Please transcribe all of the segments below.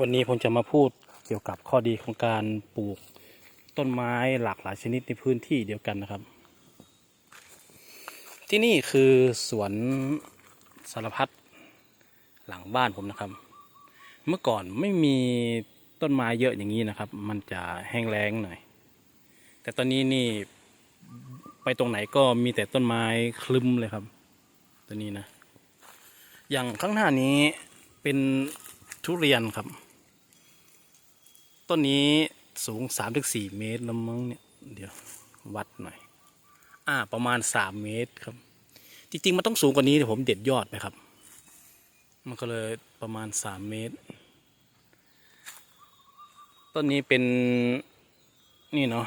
วันนี้ผมจะมาพูดเกี่ยวกับข้อดีของการปลูกต้นไม้หลากหลายชนิดในพื้นที่เดียวกันนะครับ ที่นี่คือสวนสารพัดหลังบ้านผมนะครับ เมื่อก่อนไม่มีต้นไม้เยอะอย่างนี้นะครับ มันจะแห้งแล้งหน่อย แต่ตอนนี้นี่ไปตรงไหนก็มีแต่ต้นไม้คลึ้มเลยครับ ตัวนี้นะ อย่างข้างหน้านี้เป็นทุเรียนครับ ต้นนี้สูง 3-4 เมตรแล้วมั้งเนี่ย เดี๋ยววัดหน่อย อ่า ประมาณ 3 เมตรครับ จริง ๆ มันต้องสูงกว่านี้แต่ผมเด็ดยอดไปครับ มันก็เลยประมาณ 3 เมตร ต้นนี้เป็นนี่เนาะ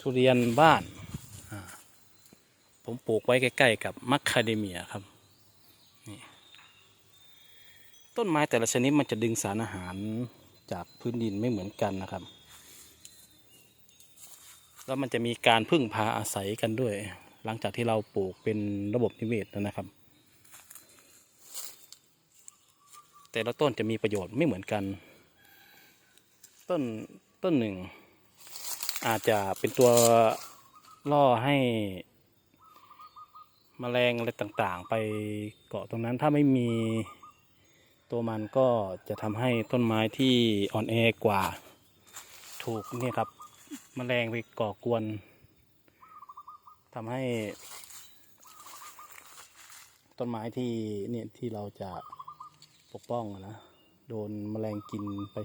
ทุเรียนบ้าน ผมปลูกไว้ใกล้ ๆ กับมัคคาเดเมียครับต้นไม้แต่ละชนิดมันจะดึงสารอาหาร จากพื้นดินไม่เหมือนกันนะครับ แล้วมันจะมีการพึ่งพาอาศัยกันด้วย หลังจากที่เราปลูกเป็นระบบนิเวศแล้วนะครับ แต่ละต้นจะมีประโยชน์ไม่เหมือนกัน ต้นต้นหนึ่ง อาจจะเป็นตัวล่อให้มแมลงอะไรต่างๆ ไปเกาะตรงนั้นถ้าไม่มี ตัวมันก็จะทำให้ต้นไม้ที่อ่อนแอกว่า ถูกเนี่ยครับมแมลงไปก่อกวนทำให้ ต้นไม้ที่เนี่ยที่เราจะปกป้องนะโดนแมลงกินไป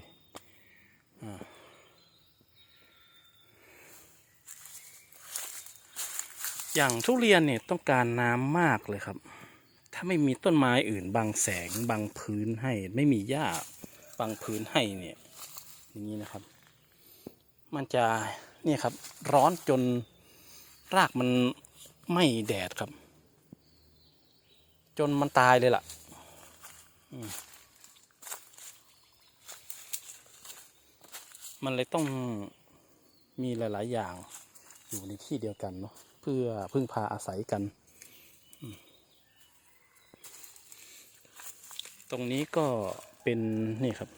อ่าอย่างทุเรียนเนี่ยต้องการน้ำมากเลยครับ ถ้าไม่มีต้นไม้อื่นบังแสงบังพื้นให้ ไม่มีหญ้าบังพื้นให้เนี่ยอย่างนี้นะครับ มันจะเนี่ยครับร้อนจนรากมันไม่แดดครับ จนมันตายเลยล่ะมันเลยต้องมีหลาย ๆ อย่างอยู่ในที่เดียวกันเนาะเพื่อพึ่งพาอาศัยกัน ตรงนี้ก็เป็นนี่ครับ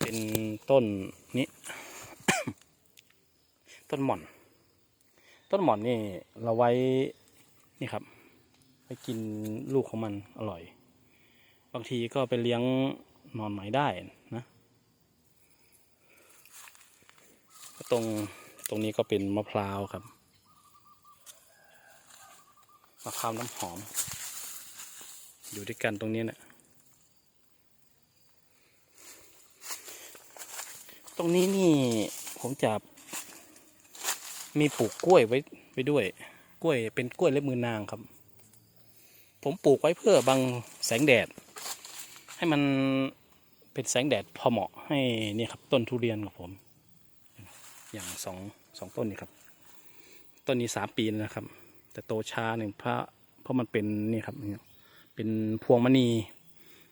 เป็นต้นนี้ต้นหม่อน ต้นหม่อนนี่เราไว้นี่ครับไปกินลูกของมันอร่อย บางทีก็ไปเลี้ยงนอนไหมได้นะ ตรงตรงนี้ก็เป็นมะพร้าวครับ มะพร้าวน้ำหอม อยู่ด้วยกันตรงนี้เนะี่ยตรงนี้นี่ผมจะมีปลูกกล้วยไว้ไว้ด้วย กล้วยเป็นกล้วยเล็บมือนางครับ ผมปลูกไว้เพื่อบังแสงแดด ให้มันเป็นแสงแดดพอเหมาะให้นี่ครับต้นทุเรียนของผม อย่างสองสองต้นนี่ครับ ต้นนี้สามปีแล้วนะครับ แต่โตช้าหนึ่งเพราะเพราะมันเป็นนี่ครับเป็นพวงมณี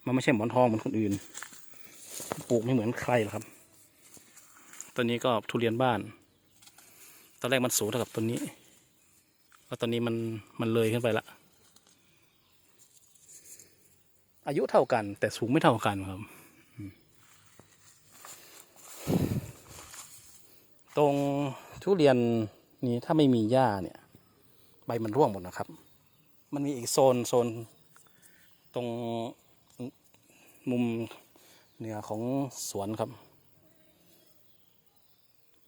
มันไม่ใช่หมอนทองเหมือนคนอื่น ปลูกไม่เหมือนใครหรอกครับต้นนี้ก็ทุเรียนบ้าน ตอนแรกมันสูงเท่ากับต้นนี้แล้วตอนนี้มันมันเลยขึ้นไปละ อายุเท่ากันแต่สูงไม่เท่ากันครับ ตรงทุเรียนนี้ถ้าไม่มีหญ้าเนี่ย ใบมันร่วงหมดนะครับ มันมีอีกโซนโซนตรงมุมเหนือของสวนครับ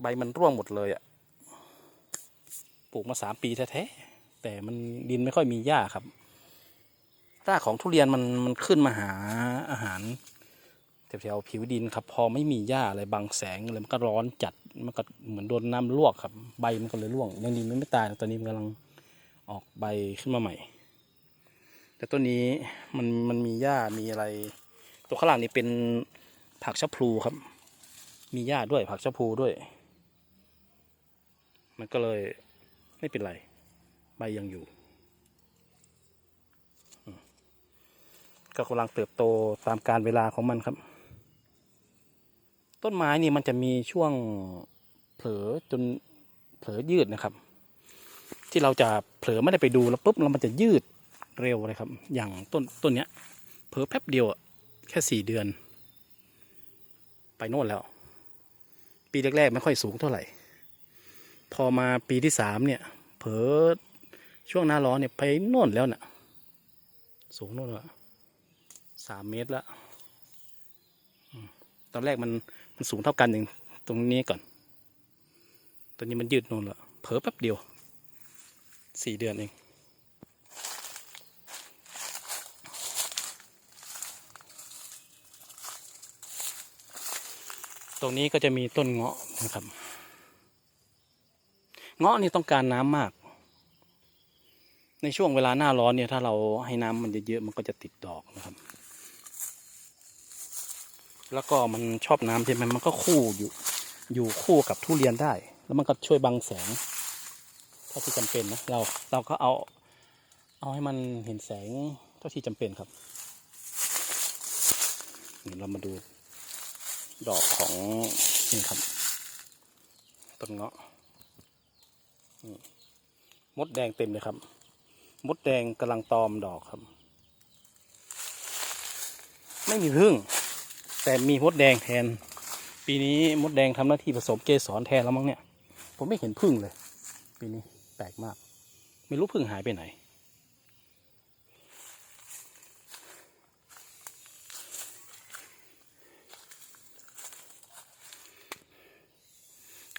ใบมันร่วงหมดเลยอะ่ะปลูกมาสามปีแท้ๆแต่มันดินไม่ค่อยมีหญ้าครับรากของทุเรียนมันมันขึ้นมาหาอาหารแถวๆผิวดินครับ พอไม่มีหญ้าอะไรบังแสงอะไรมันก็ร้อนจัดมันก็เหมือนโดนน้ำลวกครับ ใบมันก็เลยร่วงยังดีมันไม่ตายนะตอนนี้มันกำลัง ออกใบขึ้นมาใหม่ แต่ต้นนี้มันมันมีหญ้ามีอะไร ตัวข้างหลังนี่เป็นผักชะพลูครับ มีหญ้าด้วยผักชะพลูด้วย มันก็เลยไม่เป็นไร ใบยังอยู่ ก็กำลังเติบโตตามการเวลาของมันครับ ต้นไม้นี่มันจะมีช่วงเผลอจนเผลอยืดนะครับ ที่เราจะเผลอไม่ได้ไปดูแล้วปุ๊บแล้วมันจะยืดเร็วเลยครับ อย่างต้นต้นเนี้ยเผลอแป๊บเดียวแค่สี่เดือน ไปโน่นแล้ว ปีแรกๆไม่ค่อยสูงเท่าไหร่ พอมาปีที่สามเนี่ย เผลอช่วงหน้าร้อนเนี่ยไปโน่นแล้วน่ะ สูงโน่นละสามเมตรละตอนแรกมันมันสูงเท่ากันอย่างตรงนี้ก่อนตอนนี้มันยืดโน่นละเผลอแป๊บเดียว สี่เดือนเอง ตรงนี้ก็จะมีต้นเงาะนะครับ เงาะนี่ต้องการน้ำมาก ในช่วงเวลาหน้าร้อนเนี่ย ถ้าเราให้น้ำมันเยอะๆมันก็จะติดดอกนะครับ แล้วก็มันชอบน้ำใช่ไหมมันก็คู่อยู่อยู่คู่กับทุเรียนได้ แล้วมันก็ช่วยบังแสง ท่าที่จำเป็นนะเราเราก็เอาเอาให้มันเห็นแสงเท่าที่จำเป็นครับนี่เรามาดูดอกของนี่ครับต้นเงาะมดแดงเต็มเลยครับ มดแดงกำลังตอมดอกครับ ไม่มีพึ่ง แต่มีมดแดงแทน ปีนี้มดแดงทำหน้าที่ผสมเกสรแทนแล้วมั้งเนี่ย ผมไม่เห็นพึ่งเลย ปีนี้ แปลกมาก ไม่รู้พึ่งหายไปไหน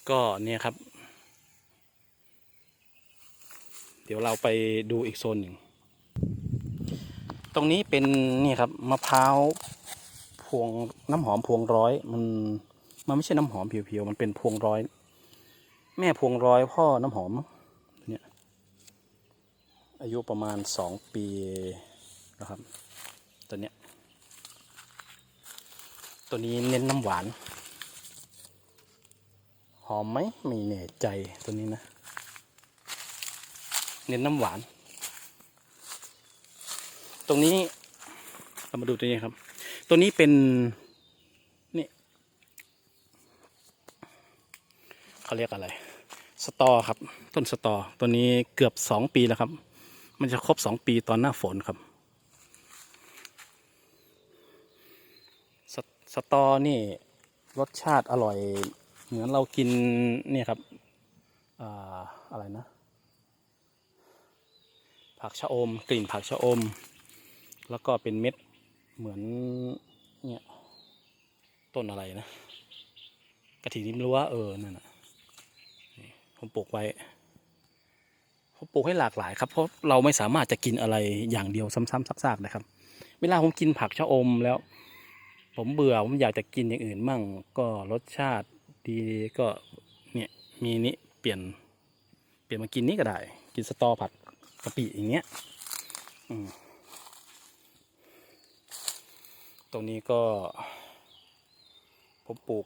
ก็เนี่ยครับ เดี๋ยวเราไปดูอีกโซนหนึ่ง ตรงนี้เป็นนี่ครับมะพร้าวพวงน้ำหอมพวงร้อยมันมันไม่ใช่น้ำหอมเพียวๆ มันเป็นพวงร้อย แม่พวงร้อยพ่อน้ำหอม อายุประมาณสองปีนะครับตัวเนี้ยตัวนี้เน้นน้ำหวาน หอมไหมไม่แน่ใจตัวนี้นะ เน้นน้ำหวาน ตรงนี้เรามาดูตัวนี้ครับ ตัวนี้เป็นนี่เขาเรียกอะไร สตอครับ ต้นสตอ ตัวนี้เกือบสองปีแล้วครับ มันจะครบสองปีตอนหน้าฝนครับสสตอนี่รสชาติอร่อย เหมือนเรากินเนี่ยครับออะไรนะ ผักชะอม กลิ่นผักชะอม แล้วก็เป็นเม็ดเหมือนเนี่ยต้นอะไรนะ กระถิ่นริมรั้วเออนั่นน่ะผมปลูกไว้ ผมปลูกให้หลากหลายครับ เพราะเราไม่สามารถจะกินอะไรอย่างเดียวซ้ำๆซากๆนะครับ เวลาผมกินผักชะอมแล้ว ผมเบื่อผมอยากจะกินอย่างอื่นมั่ง ก็รสชาติดีก็เนี่ยมีนี้เปลี่ยน เปลี่ยนมากินนี้ก็ได้ กินสตอผัดกะปิอย่างเงี้ยตรงนี้ก็ ผมปลูก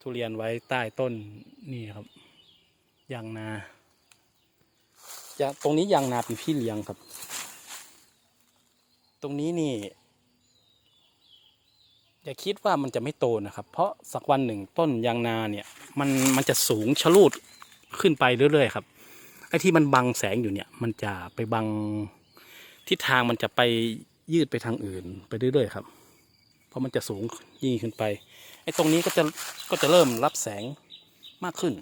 ทุเรียนไว้ใต้ต้นนี่ครับยางนา ยางตรงนี้ยางนาเป็นพี่เลี้ยงครับ ตรงนี้นี่อย่าคิดว่ามันจะไม่โตนะครับ เพราะสักวันหนึ่งต้นยางนาเนี่ย มันมันจะสูงชะลูดขึ้นไปเรื่อยๆครับไอ้ที่มันบังแสงอยู่เนี่ย มันจะไปบังทิศทางมันจะไปยืดไปทางอื่นไปเรื่อยๆครับ เพราะมันจะสูงยิ่งขึ้นไปไอ้ตรงนี้ก็จะก็จะเริ่มรับแสงมากขึ้น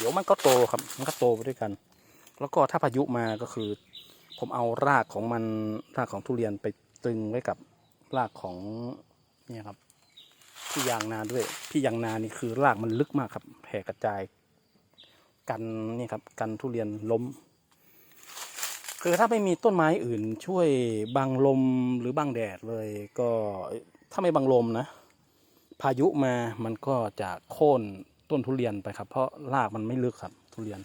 เดี๋ยวมันก็โตครับมันก็โตไปด้วยกัน แล้วก็ถ้าพายุมาก็คือ ผมเอารากของมันรากของทุเรียนไปตึงไว้กับรากของเนี่ยครับพี่ยางนาด้วยพี่ยางนานี่คือรากมันลึกมากครับแผ่กระจาย กันนี่ครับ กันทุเรียนล้ม คือถ้าไม่มีต้นไม้อื่น ช่วยบังลมหรือบังแดดเลย ก็ถ้าไม่บังลมนะ พายุมามันก็จะโค่น ต้นทุเรียนไปครับ เพราะรากมันไม่ลึกครับ ทุเรียน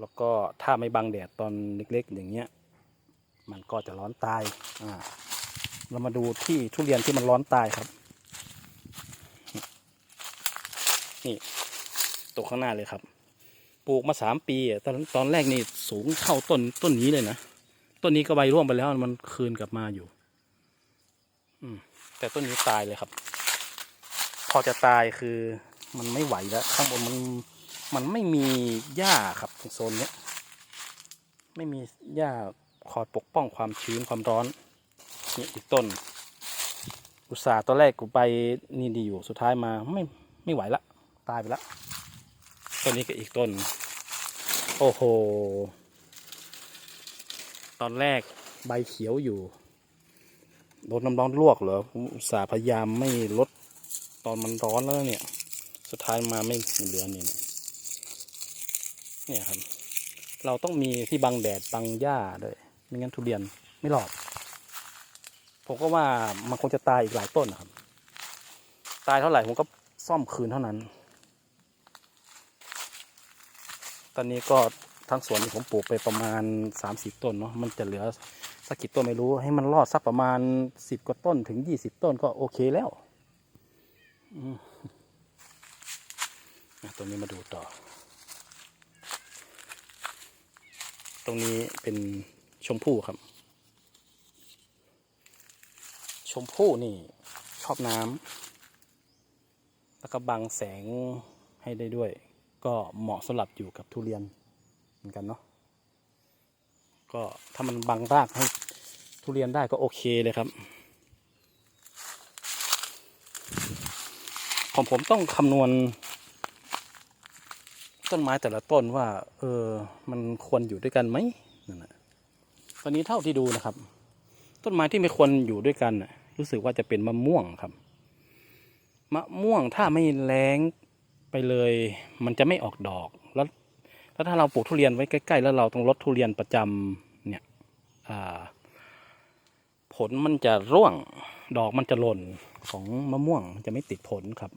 แล้วก็ถ้าไม่บังแดดตอนเล็กๆ อย่างเงี้ย มันก็จะร้อนตายอ่าเรามาดูที่ทุเรียนที่มันร้อนตายครับนี่ตัวข้างหน้าเลยครับ ปลูกมาสามปีตอนตอนแรกนี่สูงเท่าต้นต้นนี้เลยนะต้นนี้ก็ใบร่วงไปแล้วมันคืนกลับมาอยู่ อืมแต่ต้นนี้ตายเลยครับ อจะตายคือมันไม่ไหวแล้ว ข้างบนมันมันไม่มีหญ้าครับโซนเนี้ยไม่มีหญ้าคอยปกป้องความชื้นความร้อนนี่อีกต้น อุตส่าห์ตอนแรกกูไปนี่ดีอยู่สุดท้ายมาไม่ไม่ไหวละ ตายไปละต้นนี้ก็อีกต้น โอ้โห ตอนแรกใบเขียวอยู่โดนน้ำร้อนลวกเหรออุตส่าห์พยายามไม่ลด ตอนมันร้อนแล้วเนี่ย สุดท้ายมาไม่เหลือนี่เนี่ยเนี่ยครับ เราต้องมีที่บังแดดบังหญ้าด้วยไม่งั้นทุเรียนไม่รอด ผมก็ว่ามันคงจะตายอีกหลายต้นนะครับ ตายเท่าไหร่ผมก็ซ่อมคืนเท่านั้น ตอนนี้ก็ทั้งสวนที่ผมปลูกไปประมาณสามสิบต้นเนาะ มันจะเหลือสักกี่ต้นไม่รู้ ให้มันรอดสักประมาณสิบกว่าต้นถึงยี่สิบต้นก็โอเคแล้ว ตัวนี้มาดูต่อ ตรงนี้เป็นชมพู่ครับ ชมพู่นี่ชอบน้ำแล้วก็บังแสงให้ได้ด้วย ก็เหมาะสำหรับอยู่กับทุเรียนเหมือนกันเนาะ ก็ถ้ามันบังรากให้ทุเรียนได้ก็โอเคเลยครับ ผมผมต้องคำนวณ ต้นไม้แต่ละต้นว่า เออ มันควรอยู่ด้วยกันไหมนั่นแหละตอนนี้เท่าที่ดูนะครับ ต้นไม้ที่ไม่ควรอยู่ด้วยกันน่ะรู้สึกว่าจะเป็นมะม่วงครับ มะม่วงถ้าไม่แรงไปเลย มันจะไม่ออกดอกแล้วแล้วถ้าเราปลูกทุเรียนไว้ใกล้ ๆ แล้วเราต้องลดทุเรียนประจำเนี่ยผลมันจะร่วงดอกมันจะหล่นของมะม่วงมันจะไม่ติดผลครับ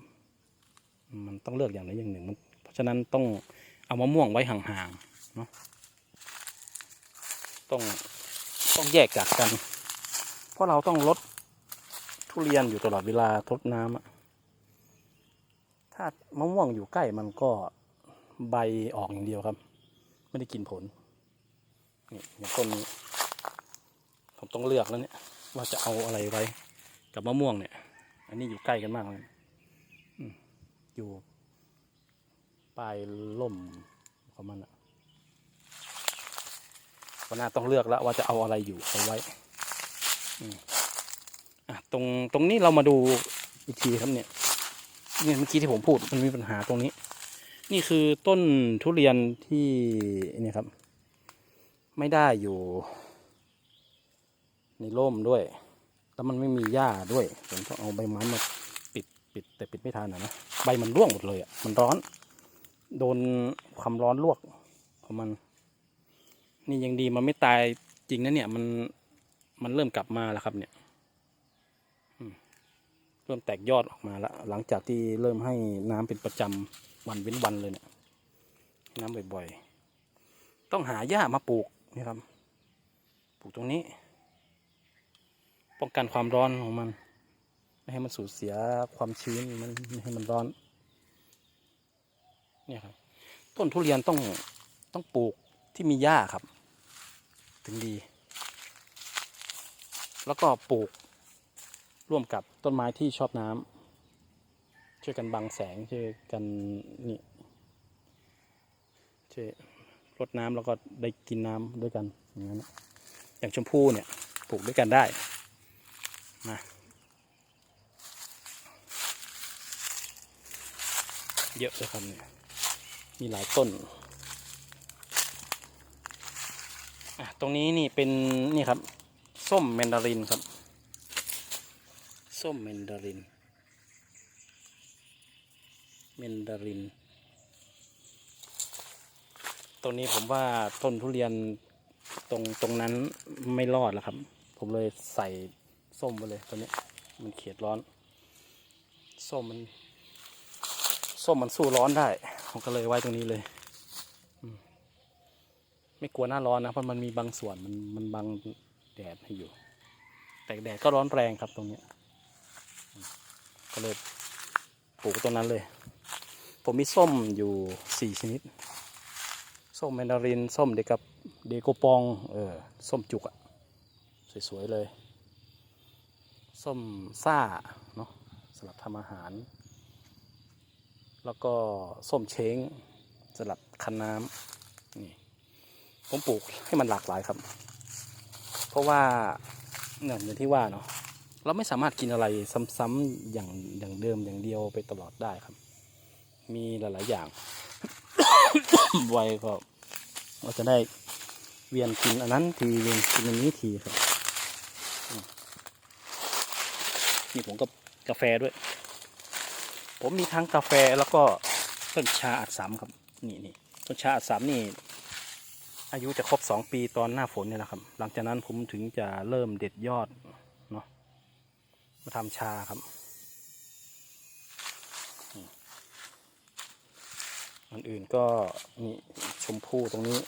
มันต้องเลือกอย่างใดอย่างหนึ่งมันเพราะฉะนั้นต้องเอามะม่วงไว้ห่างๆเนาะต้องต้องแยกจากกัน เพราะเราต้องลดทุเรียนอยู่ตลอดเวลาทดน้ำถ้ามะม่วงอยู่ใกล้มันก็ใบออกอย่างเดียวครับ ไม่ได้กินผลนี่อย่างต้นนี้ผมต้องเลือกแล้วเนี่ยว่าจะเอาอะไรไว้กับมะม่วงเนี่ย อันนี้อยู่ใกล้กันมากเลย อยู่ปลายล่มของมันอะวันหน้าต้องเลือกแล้วว่าจะเอาอะไรอยู่เอาไว้อะตรงตรงนี้เรามาดูอีกทีครับเนี่ยเนี่ยเมื่อกี้ที่ผมพูดมันมีปัญหาตรงนี้ นี่คือต้นทุเรียนที่เนี่ยครับ ไม่ได้อยู่ ในร่มด้วย แล้วมันไม่มีหญ้าด้วยผมต้องเอาใบไม้มา ปิดแต่ปิดไม่ทันนะนะ ใบมันร่วงหมดเลยอะ มันร้อน โดนความร้อนลวกของมัน นี่ยังดีมันไม่ตายจริงนะเนี่ย มัน มันเริ่มกลับมาแล้วครับ เนี่ยเริ่มแตกยอดออกมาแล้ว หลังจากที่เริ่มให้น้ำเป็นประจำวันเว้นวันเลยเนี่ย น้ำบ่อยๆ ต้องหาหญ้ามาปลูกนี่ครับ ปลูกตรงนี้ ป้องกันความร้อนของมัน ไม่ให้มันสูญเสียความชื้นมันไม่ให้มันร้อน เนี่ยครับ ต้นทุเรียนต้องต้องปลูกที่มีหญ้าครับ ถึงดี แล้วก็ปลูกร่วมกับต้นไม้ที่ชอบน้ำช่วยกันบังแสงช่วยกันนี่ช่วยรดน้ำแล้วก็ได้กินน้ำด้วยกันอย่างนั้นอย่างชมพู่เนี่ยปลูกด้วยกันได้มา เยอะเลยครับเนี่ยมีหลายต้นอะตรงนี้นี่เป็นนี่ครับ ส้มแมนดารินครับ ส้มแมนดาริน แมนดาริน ตรงนี้ผมว่าต้นทุเรียนตรงตรงนั้นไม่รอดแล้วครับ ผมเลยใส่ส้มไปเลยตัวนี้ มันเขียดร้อน ส้มมัน ส้มมันสู้ร้อนได้ ผมก็เลยไว้ตรงนี้เลย ไม่กลัวหน้าร้อนนะเพราะมันมีบางส่วนมันมันบังแดดให้อยู่ แต่แดดก็ร้อนแรงครับตรงเนี้ยก็เลยปลูกตรงนั้นเลย ผมมีส้มอยู่สี่ชนิด ส้มแมนดาริน ส้มเดกับเดโกปอง เออ ส้มจุกอะสวยๆเลย ส้มซ่าเนาะสำหรับทำอาหาร แล้วก็ส้มเช้งสลัดคันน้ำนี่ผมปลูกให้มันหลากหลายครับ เพราะว่าเนี่ยอย่างที่ว่าเนาะเราไม่สามารถกินอะไรซ้ำๆอย่างอย่างเดิมอย่างเดียวไปตลอดได้ครับ มีหลาย ๆ อย่าง ไวก็เราจะได้เวียนกินอันนั้นทีเวียนกินอันนี้ทีครับนี่ผมก็กาแฟด้วย ผมมีทั้งกาแฟแล้วก็ต้นชาอัดสามครับนี่นี่ต้นชาอัดสามนี่อายุจะครบสองปีตอนหน้าฝนเนี่ยแหละครับ หลังจากนั้นผมถึงจะเริ่มเด็ดยอดเนาะมาทำชาครับอันอื่นก็นี่ชมพู่ตรงนี้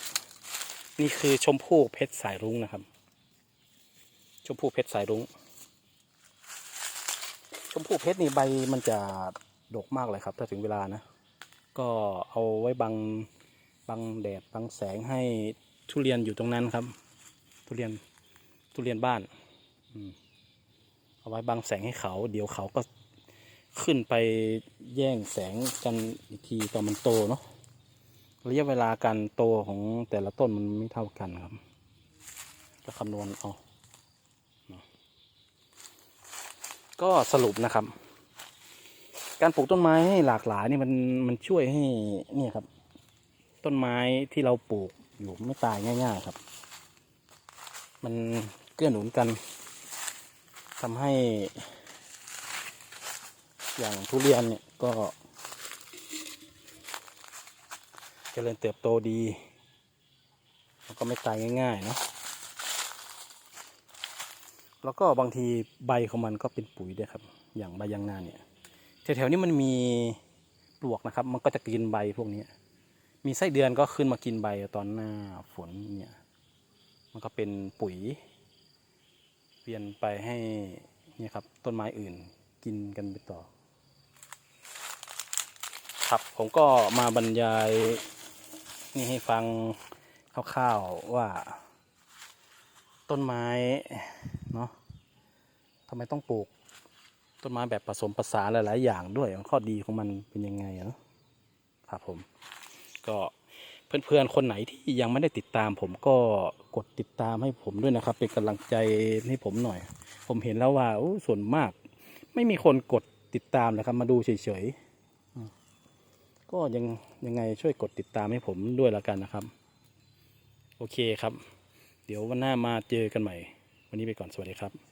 นี่คือชมพู่เพชรสายรุ้งนะครับ ชมพู่เพชรสายรุ้งชมพู่เพชรนี่ใบมันจะ ดกมากเลยครับ ถ้าถึงเวลานะ ก็เอาไว้บังบังแดดบังแสงให้ทุเรียนอยู่ตรงนั้นครับ ทุเรียนทุเรียนบ้านอเอาไว้บังแสงให้เขา เดี๋ยวเขาก็ขึ้นไปแย่งแสงกันอีกทีตอนมันโตเนาะระยะเวลาการโตของแต่ละต้นมันไม่เท่ากันครับ ก็คำนวณเอาก็สรุปนะครับ การปลูกต้นไม้ให้หลากหลายนี่มันมันช่วยให้เนี่ยครับ ต้นไม้ที่เราปลูกอยู่ไม่ตายง่าย ๆครับ มันเกื้อหนุนกันทำให้ อย่างทุเรียนเนี่ยก็เจริญเติบโตดีแล้วก็ไม่ตายง่ายๆเนาะแล้วก็บางทีใบของมันก็เป็นปุ๋ยด้วยครับ อย่างใบยางนาเนี่ย แถวๆนี้มันมีปลวกนะครับ มันก็จะกินใบพวกนี้ มีไส้เดือนก็ขึ้นมากินใบตอนหน้าฝนเนี่ย มันก็เป็นปุ๋ย เปลี่ยนไปให้เนี่ยครับต้นไม้อื่นกินกันไปต่อ ครับผมก็มาบรรยายนี่ให้ฟังคร่าวๆว่า ต้นไม้เนาะทำไมต้องปลูก ต้นไม้แบบผสมผสานหลาย ๆ อย่างด้วยข้อดีของมันเป็นยังไงเนาะครับผมก็เพื่อนๆคนไหนที่ยังไม่ได้ติดตาม ผมก็กดติดตามให้ผมด้วยนะครับ เป็นกำลังใจให้ผมหน่อย ผมเห็นแล้วว่าส่วนมาก ไม่มีคนกดติดตามนะครับ มาดูเฉยๆก็ยังยังไงช่วยกดติดตามให้ผมด้วยล้วกันนะครับ โอเคครับ เดี๋ยววันหน้ามาเจอกันใหม่ วันนี้ไปก่อนสวัสดีครับ